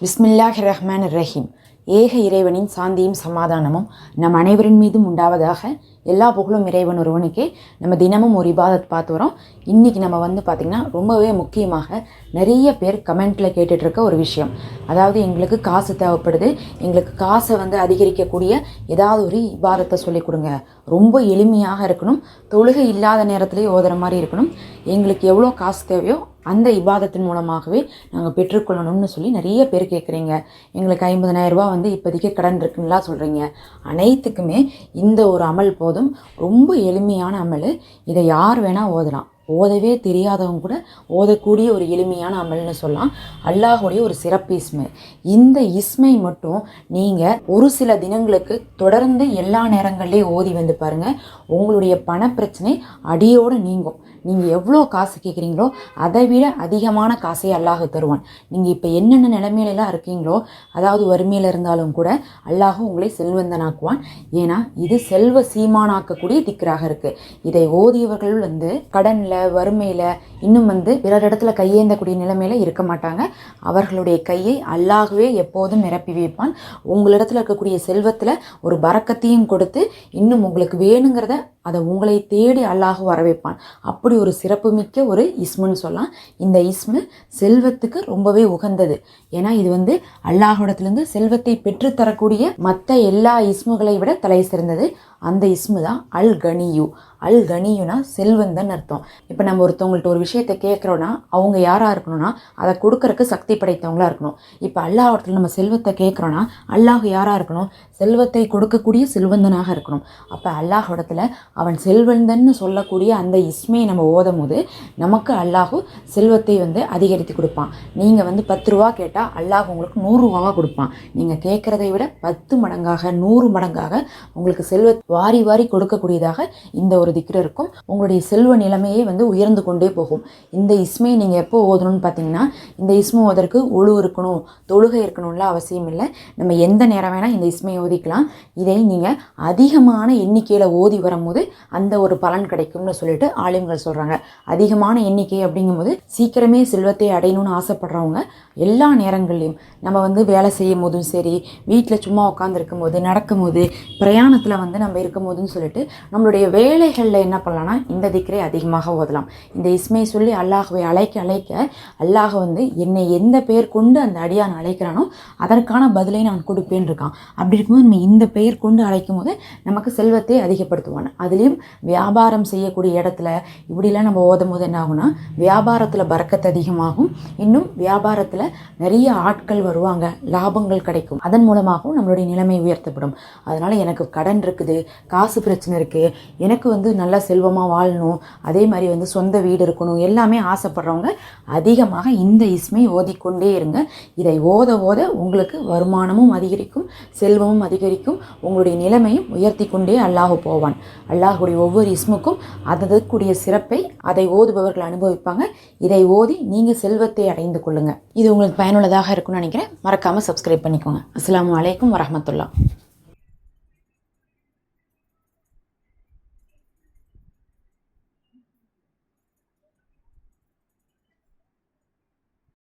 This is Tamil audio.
பிஸ்மில்லாஹ் ரஹ்மான் ரஹீம் ஏக இறைவனின் சாந்தியும் சமாதானமும் நம் அனைவரின் மீதும் உண்டாவதாக எல்லா புகழும் இறைவன் ஒருவனுக்கே நம்ம தினமும் ஒரு இபாதத் பார்த்து வரோம். இன்றைக்கி நம்ம வந்து பார்த்திங்கன்னா ரொம்பவே முக்கியமாக நிறைய பேர் கமெண்ட்டில் கேட்டுட்ருக்க ஒரு விஷயம். அதாவது எங்களுக்கு காசு தேவைப்படுது. எங்களுக்கு காசை வந்து அதிகரிக்கக்கூடிய ஏதாவது ஒரு இபாதத்தை சொல்லிக் கொடுங்க. ரொம்ப எளிமையாக இருக்கணும். தொழுகை இல்லாத நேரத்துலேயே ஓதுற மாதிரி இருக்கணும். எங்களுக்கு எவ்வளோ காசு தேவையோ அந்த இபாதத்தின் மூலமாகவே நாங்கள் பெற்றுக்கொள்ளணும்னு சொல்லி நிறைய பேர் கேட்குறீங்க எங்களுக்கு ஐம்பதனாயிரம் ரூபா வந்து இப்போதைக்கு கடன் இருக்குன்னுலாம் சொல்கிறீங்க அனைத்துக்குமே இந்த ஒரு அமல் போதும். ரொம்ப எளிமையான அமல். இதை யார் வேணால் ஓதலாம். ஓதவே தெரியாதவங்க கூட ஓதக்கூடிய ஒரு எளிமையான அமல்னு சொல்லலாம். அல்லாஹுடைய ஒரு சிறப்பு இஸ்மை. இந்த இஸ்மை மட்டும் நீங்கள் ஒரு சில தினங்களுக்கு தொடர்ந்து எல்லா நேரங்கள்லேயும் ஓதி வந்து பாருங்கள் உங்களுடைய பணப்பிரச்சனை அடியோடு நீங்கும். நீங்கள் எவ்வளோ காசு கேட்குறீங்களோ அதை விட அதிகமான காசை அல்லாஹ் தருவான். நீங்கள் இப்போ என்னென்ன நிலைமையிலலாம் இருக்கீங்களோ அதாவது வறுமையில் இருந்தாலும் கூட அல்லாஹ் உங்களை செல்வந்தனாக்குவான். ஏன்னா இது செல்வ சீமானாக்கக்கூடிய திக்கராக இருக்குது இதை ஓதியவர்கள் வந்து கடனில் வறுமையில் இன்னும் வந்து பிறர் இடத்துல கையேந்தக்கூடிய நிலைமையில் இருக்க மாட்டாங்க. அவர்களுடைய கையை அல்லாகவே எப்போதும் நிரப்பி வைப்பான். உங்களிடத்தில் இருக்கக்கூடிய செல்வத்தில் ஒரு பறக்கத்தையும் கொடுத்து இன்னும் உங்களுக்கு வேணுங்கிறத அதை உங்களை தேடி அல்லாஹ் வர வைப்பான் அப்படி ஒரு சிறப்புமிக்க ஒரு இஸ்முன்னு சொல்லலாம். இந்த இஸ்மு செல்வத்துக்கு ரொம்பவே உகந்தது. ஏன்னா இது வந்து அல்லாஹிடத்துலேருந்து செல்வத்தை பெற்றுத்தரக்கூடிய மற்ற எல்லா இஸ்முகளை விட தலை சிறந்தது. அந்த இஸ்மு தான் அல் கனியு அல் கனியுனா செல்வந்தன் அர்த்தம். இப்போ நம்ம ஒருத்தவங்கள்ட்ட ஒரு விஷயத்தை கேட்குறோன்னா அவங்க யாராக இருக்கணும்னா அதை கொடுக்கறக்கு சக்தி படைத்தவங்களாக இருக்கணும். இப்போ அல்லாஹ் நம்ம செல்வத்தை கேட்குறோன்னா அல்லாஹ் யாராக இருக்கணும்? செல்வத்தை கொடுக்கக்கூடிய செல்வந்தனாக இருக்கணும். அப்போ அல்லாஹ் இடத்துல அவன் செல்வந்தன்னு சொல்லக்கூடிய அந்த இஸ்மையை நம்ம ஓதும் போது நமக்கு அல்லாஹு செல்வத்தை வந்து அதிகரித்து கொடுப்பான். நீங்கள் வந்து பத்து ரூபா கேட்டால் அல்லாஹ் உங்களுக்கு நூறுரூவாவாக கொடுப்பான். நீங்கள் கேட்குறதை விட பத்து மடங்காக நூறு மடங்காக உங்களுக்கு செல்வ வாரி வாரி கொடுக்கக்கூடியதாக இந்த ஒரு திக்ரு இருக்கும். உங்களுடைய செல்வ நிலைமையே வந்து உயர்ந்து கொண்டே போகும். இந்த இஸ்மையை நீங்கள் எப்போ ஓதணும்னு பார்த்தீங்கன்னா இந்த இஸ்மை ஓதற்கு ஒழு இருக்கணும் தொழுகை இருக்கணும்ல அவசியம் இல்லை. நம்ம எந்த நேரம் வேணால் இந்த இஸ்மையை ஓதிக்கலாம். இதை நீங்கள் அதிகமான எண்ணிக்கையில் ஓதி வரும்போது அந்த ஒரு பலன் கிடைக்கும்னு சொல்லிட்டு ஆலிம்கள் சொல்கிறாங்க அதிகமான எண்ணிக்கை அப்படிங்கும்போது சீக்கிரமே செல்வத்தை அடையணும்னு ஆசைப்படுறவங்க எல்லா நேரங்கள்லையும் நம்ம வந்து வேலை செய்யும் போதும் சரி வீட்டில் சும்மா உட்காந்துருக்கும் போது நடக்கும்போது பிரயாணத்தில் வந்து நம்ம இருக்கும் போதுன்னு சொல்லிட்டு நம்மளுடைய வேலைகளில் என்ன பண்ணலாம்னா இந்த திக்கரை அதிகமாக ஓதலாம். இந்த இஸ்மையை சொல்லி அல்லாஹுவை அழைக்க அழைக்க அல்லாஹ் வந்து என்னை எந்த பெயர் கொண்டு அந்த அடியான் அழைக்கிறானோ அதற்கான பதிலை நான் கொடுப்பேன் இருக்கான். அப்படி இருக்கும்போது நம்ம இந்த பெயர் கொண்டு அழைக்கும் போது நமக்கு செல்வத்தை அதிகப்படுத்துவான். அதுலேயும் வியாபாரம் செய்யக்கூடிய இடத்துல இப்படிலாம் நம்ம ஓதும் போது என்ன ஆகும்னா வியாபாரத்தில் பறக்கத்து அதிகமாகும். இன்னும் வியாபாரத்தில் நிறைய ஆட்கள் வருவாங்க. லாபங்கள் கிடைக்கும். அதன் மூலமாகவும் நம்மளுடைய நிலைமை உயர்த்தப்படும். அதனால் எனக்கு கடன் இருக்குது காசு பிரச்சனை இருக்குது எனக்கு வந்து நல்லா செல்வமாக வாழணும் அதே மாதிரி வந்து சொந்த வீடு இருக்கணும் எல்லாமே ஆசைப்படுறவங்க அதிகமாக இந்த இஸ்மை ஓதிக்கொண்டே இருங்க. இதை ஓத ஓத உங்களுக்கு வருமானமும் அதிகரிக்கும் செல்வமும் அதிகரிக்கும் உங்களுடைய நிலைமையும் உயர்த்தி கொண்டே அல்லாஹ் போவான். அல்லாஹுடைய ஒவ்வொரு இஸ்முக்கும் அதற்குரிய சிறப்பை அதை ஓதுபவர்கள் அனுபவிப்பாங்க. இதை ஓதி நீங்கள் செல்வத்தை அடைந்து கொள்ளுங்க. இது உங்களுக்கு பயனுள்ளதாக இருக்கும்னு நினைக்கிறேன். மறக்காமல் சப்ஸ்கிரைப் பண்ணிக்கோங்க. அஸ்லாம் அலைக்கும் வரமத்துல்லா